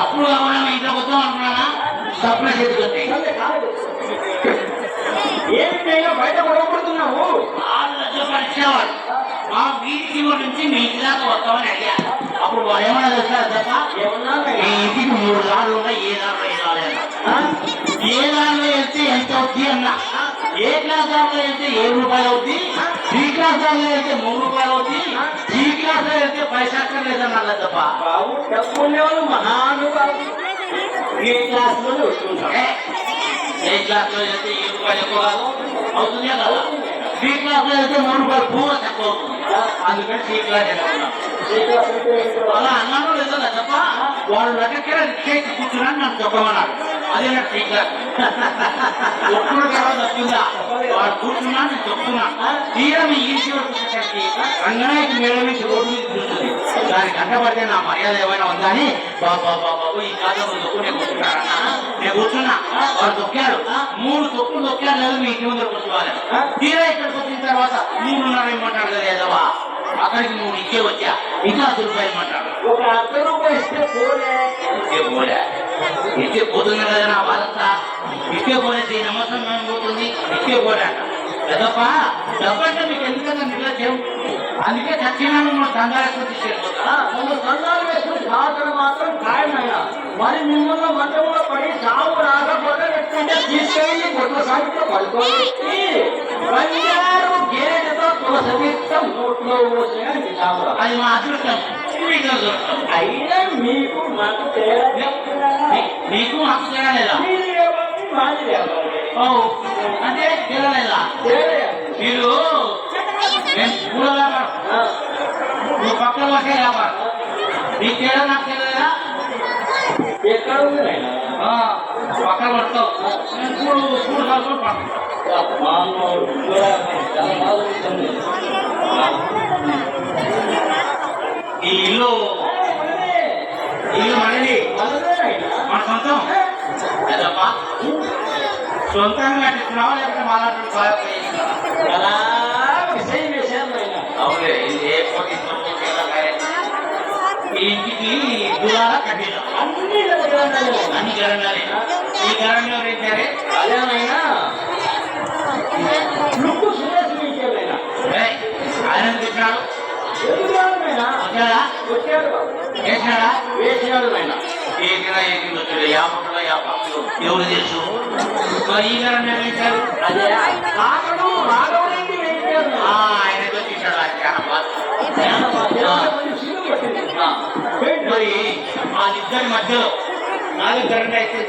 అప్పుడు కావాలని ఇంట్లో వద్దాం అనుకున్నానా తప్పున చేతుకొచ్చి ఏమిటయ్యా బయట గొడవపడుతున్నావు ఆరు లక్షలు పరిచేవాడు మా వీధి చివరి నుంచి మీ ఇంటి దాకా వస్తామని అడిగా అప్పుడు వాడు ఏమన్నా తెలుస్తారు తప్ప మీ ఇంటికి మూడు దారులు ఉన్నాయి ఏ దారిలో ఏ రాలేదు ఏ దారిలో వెళ్తే ఎంత అవుద్ది అన్న? ఏ క్లాస్ దారిలో వెళ్తే ఏడు రూపాయలు అవుద్ది? బి క్లాస్ దారిలో వెళ్తే మూడు రూపాయలు అవుద్ది? సి క్లాస్లో వెళ్తే పైసా అక్కర్లేదన్న తప్ప? బాబు డబ్బు ఉండేవాళ్ళు మహానుభావులు ఏ క్లాస్లో ఏ, ఏ క్లాస్లో వెళ్తే ఏడు రూపాయలు ఎక్కువ అవుతుంది కదా బి క్లాస్లో అయితే మూడు రూపాయలు పూర తక్కువ అవుతుంది అందుకని సి క్లాస్ అలా అన్నాను లేదో తప్ప వాడు దగ్గర కేక్ కూర్చున్నాను నాకు చెప్పమన్నాడు అదే నాకు క్లాస్ ఎప్పుడు తర్వాత వస్తుందా వాడు కూర్చున్నా నేను చెప్తున్నా తీరా ఈ ఇంటి వచ్చేసరికి రంగనాయకి మేడ నుంచి రోడ్డు మీద కూర్చుంది దానికి అంటపడితే నా మర్యాద ఏమైనా ఉందని బాబా బాబు ఈ కాలంలో దొక్కు నేను కూర్చున్నాడన్నా నేను కూర్చున్నా వాడు దొక్కాడు మూడు తొక్కులు తొక్కాడు లేదు మీ ఇంటి ముందర కూర్చోవాలి తీరా ఇక్కడికి వచ్చిన తర్వాత మూడున్నర ఇమ్మంటాడు కదా ఏదవా అక్కడికి మూడు ఇచ్చే వచ్చా ఇంకా రూపాయలు ఇమ్మంటాడు ఒక అర్ధ రూపాయి ఇస్తే పోలే ఇచ్చే పోలే ఇచ్చే పోతుంది కదా నా బాధంతా ఇచ్చే పోలే దీని అవసరం మేము పోతుంది ఇచ్చే పోలే కదప్ప డబ్బంటే మీకు ఎందుకంటే నిర్లక్ష్యం అందుకే చచ్చినాను మన సంఘాలకు తీసుకెళ్ళిపోతా మన సంఘాలు వేసుకుని సాధన మాత్రం ఖాయమైనా మరి మిమ్మల్ని మంచంలో పడి సాగు రాకపోతే ఎట్లంటే తీసుకెళ్ళి కొత్త సాగితో పడుకోబెట్టి బంగారు గేదెతో తులసమిత్తం నోట్లో నిజామురా. అది మా అదృష్టం. మీకు అయినా మీకు మాకు తేడా నీకు మాకు తేడా. ఓ అంటే తేడా తేడా. మీరు నేను పూల వ్యాపారం ఆ, నువ్వు పక్కన వచ్చే వ్యాపారం నీ తేడా నాకు తెలియదా ఎక్కడ ఉంది నాయనా? ఆ, పక్కన పడతావు నేను పూలు పూలు కలుపుకొని పడతాను మానవుడు కూడా చాలా బాగుంటుంది. ఈ ఇల్లు ఈ ఇల్లు మనది మనదే నాయనా. మన సొంతం అదప్పా సొంతంగా కట్టిస్తున్నావా లేకపోతే మాలాంటి బాగా చేస్తున్నావా? చాలా విషయం విషయం నాయనా. అవునే ఇది ఏ పోటీ పోటీ ఎలా కాయ? ఈ ఇంటికి దులారా కట్టిన అన్ని గరంగానే ఈ గరంగా ఏంటంటే అదేనైనా లుక్కు సురేష్ మీకేమైనా ఆయన యాపకుడు ఎవరు తెలుసు మరి ఈ అదే ఆయన. ఆ. మరి వాళ్ళిద్దరి మధ్యలో నాలుగు కరెంట్ అయితే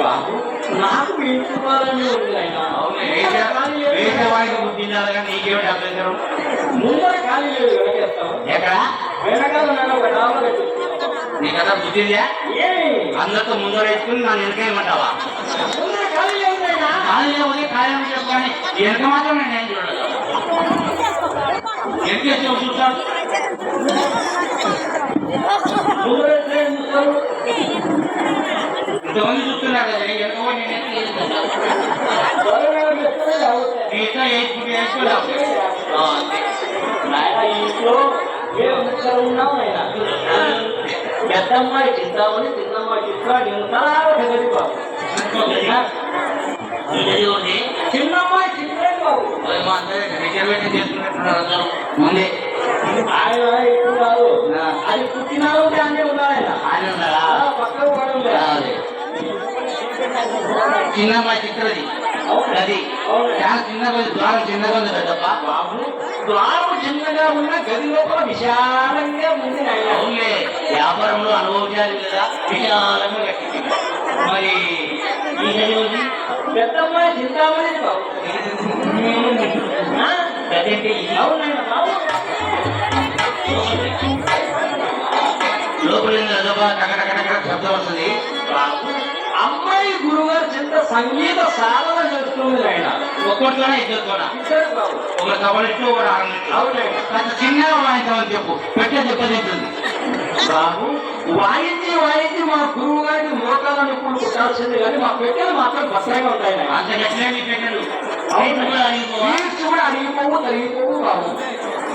బాబు నాకు వేసేవాడికి బుద్ధి నీకేమిటి అభ్యంతరం ముందర ఖాళీ లేదు ఎక్కడ? వెనకాల ఒక డాబా ఉందా? ఏమి? అందరితో ముందర వేసుకుని నన్ను వెనకేయమంటావా ముందర ఖాళీ లేదు నాయనా ఖాళీ లేకపోతే ఖాళీ అని చెప్పు కానీ వెనక మాత్రం నేను చూడలేదు. వెనకేసి ఎవరు ఇంతమంది చూస్తున్నారు కదా పోయి నేను అంతే. నాయనా ఈ ఇంట్లో ఏ ముక్కలు ఉన్నావు నాయనా పెద్దమ్మాయి చిద్దామని చిన్నమ్మాయి చిత్తా ఎంత పెద్దది బాబు. ఇది ఉంది చిన్నమ్మాయి చిత్రే బాబు మరి మా అందరూ. రిజర్వేషన్ చేసుకున్నట్టున్నారు అందరూ ముందే. ఆయన ఆయన పుట్టినాడు దాన్ని ఆయన పక్కన చిన్నమ్మ చిత్రది అది చాలా చిన్నగా ద్వారం చిన్నగా ఉంది బాబు ద్వారం చిన్నగా ఉన్న గది లోపల విశాలంగా ఉంది అవునులే వ్యాపారంలో అనుభవించాలి కదా విశాలంగా కట్టించింది మరి ఈ బాబు ఆ? అవునండి బాబు లోపల టకటకటక శబ్దం వస్తుంది. అమ్మాయి గురుగారు చింత సంగీత సాధన చేస్తుంది ఆయన. ఒక్కటితోనే ఇద్దరితోనా? ఒక కబలిట్లు ఒక చిన్నగా వాయించమని చెప్పు. పెట్టే దెబ్బతింటుంది బాబు వాయించి వాయించి మా గురువు గారికి మోకాల నొప్పులు ఉండాల్సింది కానీ మా పెట్టెలు మాత్రం భద్రంగా ఉంటాయి. అంత గట్టిగా రైతు కూడా అడిగిపోవా తరిగిపోవు బాబు.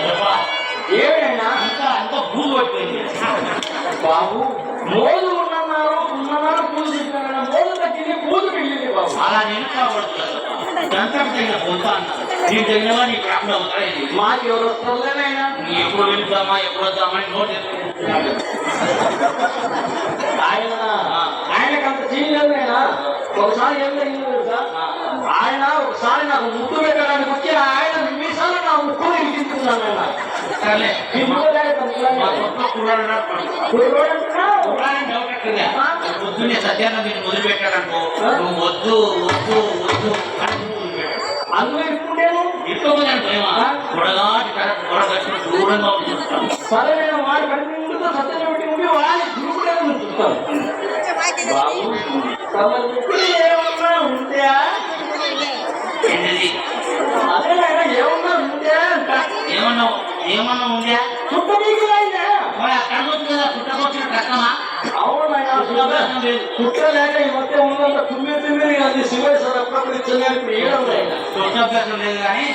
చెప్పా ఏమైనా అంతా భూమి పట్టిపోయింది బాబు మోజు ఉన్నన్నారు ఉన్నన్నారు పూజ చేసినారు మోజు తగ్గింది పూజ వెళ్ళింది బాబు. అలా నేను అవుతాయి మాకు ఎవరు వస్తుందేనైనా ఎప్పుడు వెళ్తామా ఎప్పుడు వద్దామా అని నోట్ ఆయన ఆయనకు అంత చేయలేదైనా ఒకసారి ఏం జరిగింది తెలుసా ఆయన ఒకసారి నాకు ముక్కు పెట్టడానికి వచ్చి ఆయన నిమిషాలు నా ముక్కు ఇరికిస్తున్నాను ఆయన సర్లే మా ఇంకోలేక కొత్త కుర్రాడు కుర్రాడిని డౌట్ ఎక్కడిగా పొద్దున్నే సత్యాన్న మీరు మొదలు పెట్టాడనుకో. నువ్వు వద్దు వద్దు వద్దు. అందులో దూరంగా చూస్తాను. వాడు సత్యం వాడి చూస్తాను బాబు తమ ఇప్పుడు ఏమన్నా ఉందా ఏంటిది అదే ఆయన ఏమన్నా ఉందా అంట ఏమన్నావు ఏమన్నా ఉందా? అయినా మరి అక్కడ వచ్చి కదా పుట్టకొచ్చిన రకమా చుట్టలేక ఈ మధ్య ఉన్నంత తుమ్మి తుమ్మి అది శివేశ్వర అప్పుడప్పుడు ఇప్పుడు ఏడం లేదు కానీ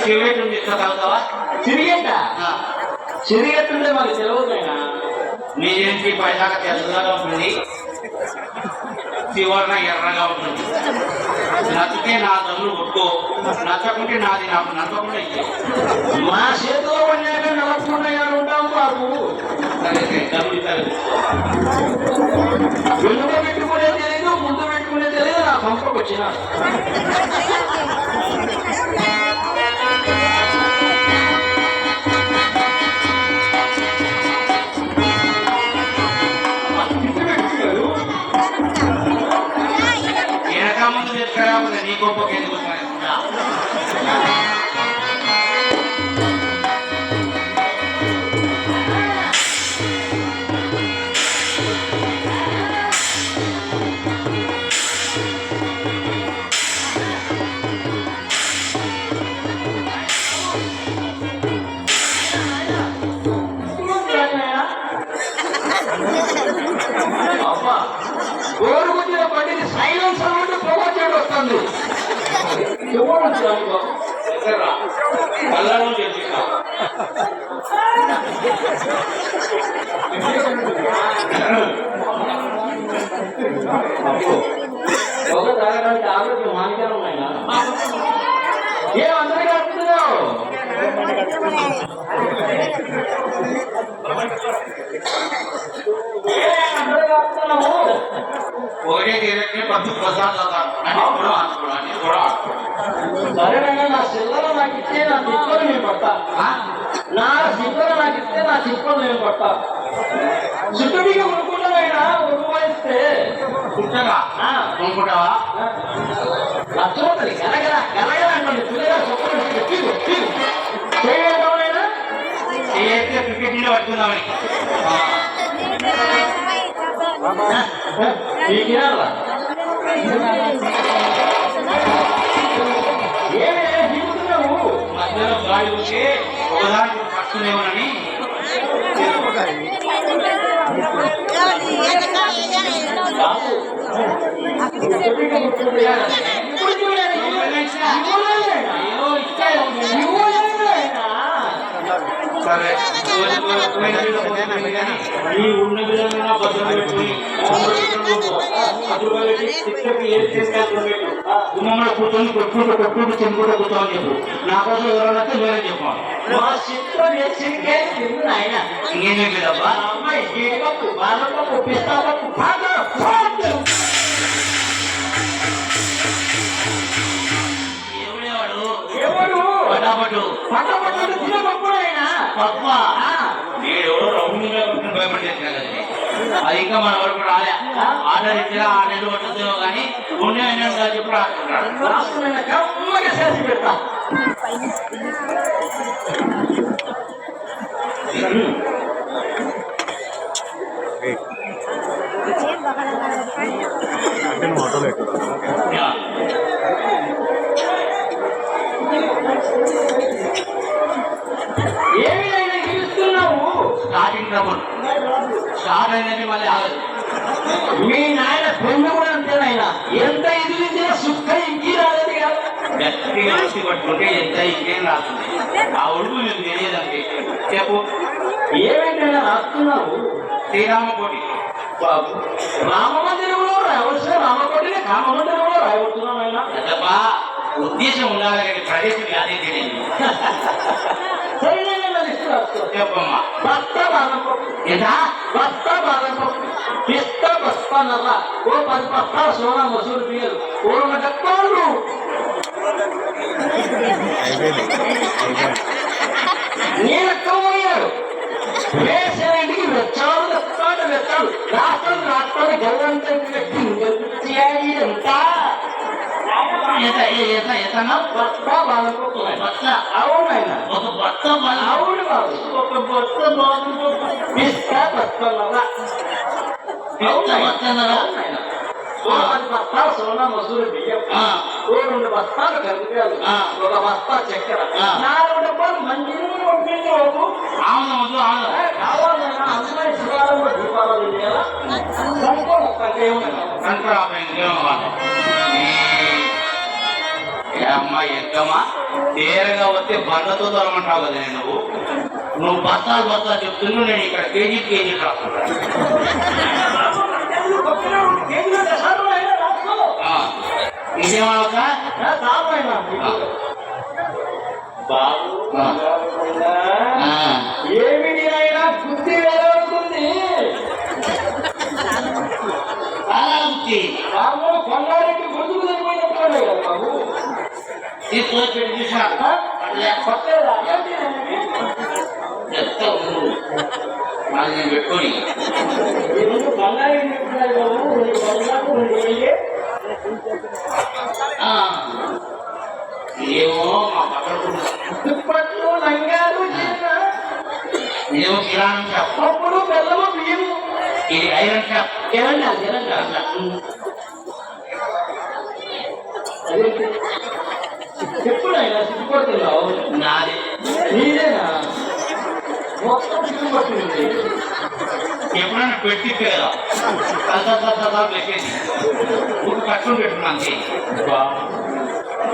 సిగరెట్ ఉంది తాగుతావా? చిరిగేట చిరిగెట్టుంటే మాకు తెలియదునైనా నీరేంటి పైదాకా తెల్లగా ఉంటుంది. చివరన ఎర్రగా ఉంటుంది. నచ్చితే నా తల్లు కొట్టుకో. నచ్చకుంటే నాది నాకు నచ్చకుండా ఇచ్చే మా చేతిలో పడినాక నలభకుండా ఉంటాం బాబు. వెనుక పెట్టుకునే తెలియదు ముందు పెట్టుకునే తెలియదు నా పంపకు వచ్చిన. ఒకటే తీరట్నే పద్దు ప్రసాద్ అని కూడా అనుకోడు అని కూడా అనుకోడు. సరేనైనా నా చిల్లర నాకు నా తిప్పలు నేను పడతా? నా చిల్లర నాకు ఇస్తే నా తిప్పలు నేను పడతా చుట్టుడికి ఉనుకుంటానైనా ఉనుకోయిస్తే గలగల గలగల అంటే పిల్లగా చొప్పులు చేయగలమైనా చేస్తే క్రికెట్ నీళ్ళు పట్టుకుందామని మధ్యలో గాలి వచ్చి ఒకదానికి పట్టుకునేవనని. ఇప్పుడు చూడండి, సరే. ఈ ఉన్న విధంగా భద్రత పెట్టుకుని కూర్చొని కొట్టుకుంటూ కొట్టుకుంటూ చెంపుకుంటూ కూర్చోని చెప్పు. నా కోసం ఎవరైనా వేరే చెప్పాలి మా చిత్రం చిరికే తింది నాయన ఇంకేం ఆ అమ్మాయి ఎవరు పటాపటు పట్టపట్టు తినపప్పు నాయన పప్ప నేడు రౌండ్గా భయపడేసిన కదా. అది ఇంకా మన వరకు రాలే. ఆర్డర్ ఇచ్చినా ఆ నెల పట్టుతుందో కానీ ఉండే అయినా చెప్పి రాసుకుంటాడు చేసి పెడతా. శ్రీరామ కోటి బాబు. రామ మందిరంలో రాయవలసిన రామకోటిని కామ మందిరంలో రాయవచ్చున్నాం ఆయన. పెద్దప్పా ఉద్దేశం ఉండాలి కానీ ప్రదేశం అదే తెలియదు. చెప్పమ్మా భక్త బాధం ఎంత? భక్త బాధం పిస్త బస్త నల్ల ఓ పది పత్త సోనా మసూరు ఓ వెచ్చాలు వెచ్చాడు వెచ్చాడు రాష్ట్రం రాష్ట్రాన్ని గౌరవంతం భర్త అవునైనా. ఒక భర్త అవును బాబు. ఒక భర్త బాగుంటుంది. సోనా మసూరు బియ్యం. ఓ రెండు బస్తాలు. ఒక బస్తా చక్కెర. నాలుగు డబ్బాలు కావాలన్నా అమ్మాయి దీపాలు అమ్మా తేరగా వస్తే బండతో దొరమంటావు కదా నువ్వు నువ్వు బస్తాలు బస్తాలు చెప్తున్నావు నేను ఇక్కడ కేజీ కేజీ రాసుకుంటాను ఇదేమనొక బాబు. ఏమిటి అయినా బుద్ధి వేలవుతుంది అలాంటి బాబు గుర్తుకు కదా బాబు. తీసుకొచ్చి పెట్టి చూసా ఆ? కొత్తదా? ఏంటి ఇది? చెప్తా ఉండు? అది నేను పెట్టుకొని. ఈ రెండు కొండారెడ్డి చెప్తున్నాడు బాబు. ఏమో మా పక్కన లంగాలు చీర ఏమో కిరాణం షాప్ పప్పులు బెల్లము బియ్యము ఇది ఐరన్ షాప్ కిరణాలు కిరణాలు అదేంటి ఎప్పుడు అయినా సిగ్గుపడుతున్నావు నాది నీదేనా మొత్తం సిగ్గుపడుతుంది ఎప్పుడైనా పెట్టి కదా కథ పెట్టేది ఇప్పుడు కట్టుకుని పెట్టుకున్నాను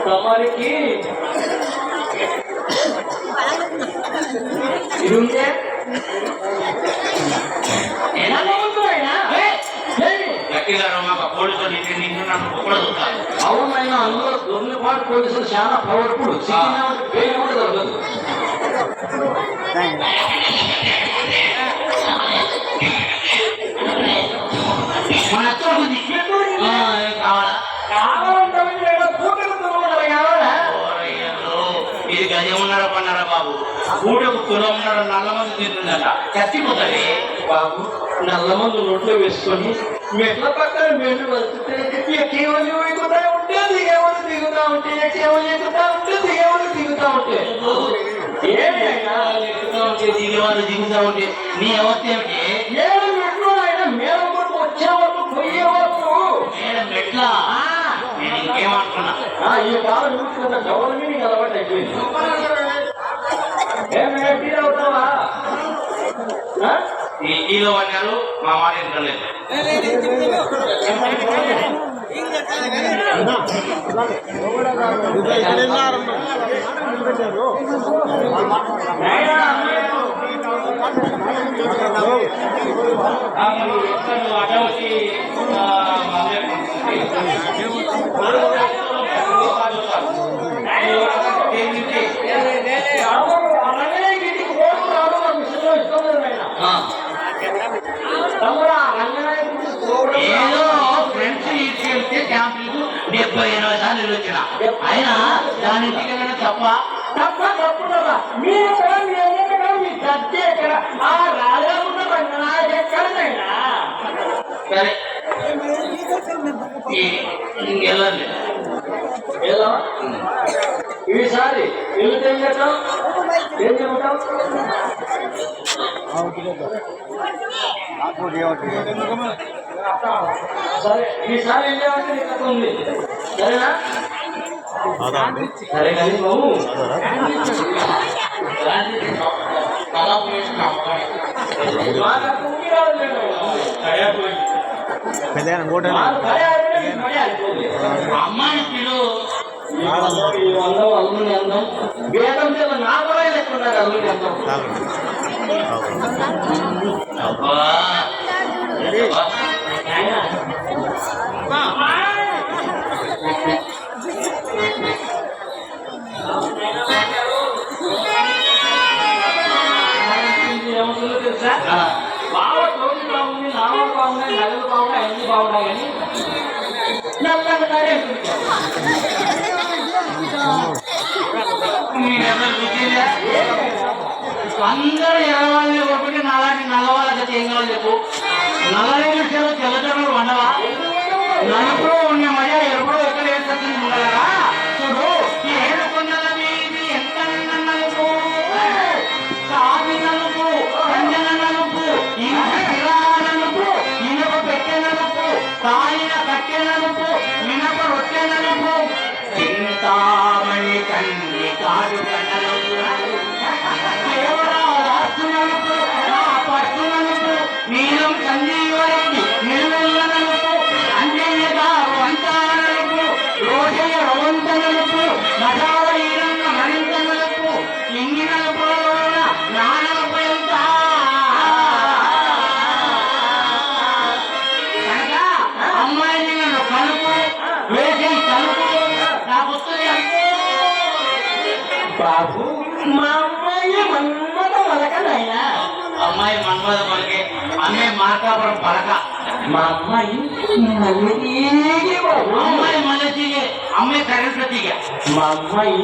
తమరికి ఉంటే ఎలా నవ్వుతున్నాయినా? గట్టిగా మాకు పోలీసులు నిన్ను నన్ను కుక్కలు చూస్తాను అవునైనా అందులో దొంగపాటు పోలీసులు చాలా పవర్ఫుల్ పూటకు తులం ఉన్నాడు నల్ల మంది తింటుందట చచ్చిపోతుంది బాబు నల్ల మందు నోట్లో వేసుకొని మెట్ల పక్కన మెట్లు వస్తుంటే ఎక్కేవాళ్ళు ఎక్కుతా ఉంటే దిగేవాళ్ళు దిగుతా ఉంటే ఎక్కేవాళ్ళు ఎక్కుతా ఉంటే దిగేవాళ్ళు దిగుతా ఉంటే ఎక్కుతా ఉంటే దిగేవాళ్ళు దిగుతా ఉంటే నీ అవస్థ ఏమిటి ఏడు మెట్లు అయినా మేడం కొట్టు వచ్చేవాళ్ళు పోయేవాళ్ళు మేడం ఎట్లా నేను ఇంకేమనుకున్నా ఆ, ఈ కాలం చూసుకున్న గవర్నమెంట్ అలవాటు అయిపోయింది. ఏమైనా టీ అవుతావా? ఆ? ఈ టీలో అన్నారు మా మాట వింటలేదు మా ఏదో ఫ్రెండ్స్ ఇచ్చి క్యాంపులకు డెబ్బై ఎనభై సార్లు వెళ్ళొచ్చిన ఆయన దాని దిగలైన తప్ప ఈసారి ఎందుకు ఏం చెబుతాం పెద్ద కూడా అమ్మాయి పిలు అందం అల్లుని అందం వేదంతో నాగరాయలు ఎక్కడ ఉన్నారు? అల్లుని అందం 好。อ好คุ అందరూ ఎడవాళ్ళు ఒకటి నలాంటి నలవాళ్ళ చేయగలరు అక్కాపురం పలక మా అమ్మాయి అమ్మాయి మళ్ళీ తీగే అమ్మాయి కరెంట్ తీగ. మా అమ్మాయి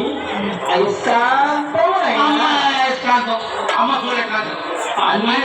అయస్కాంతం అమ్మాయి అయస్కాంతం అమ్మ సూర్యకాంతం. అమ్మాయి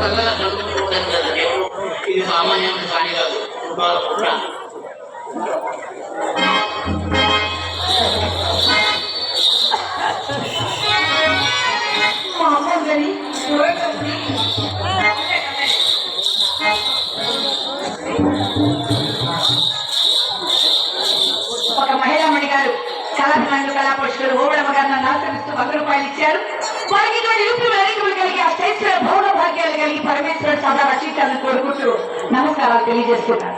సందర్భంగా నలుగురు ఇది సామాన్యం కాని కాదు చాలా రక్షించాలని కోరుకుంటూ నమస్కారాలు తెలియజేస్తున్నాను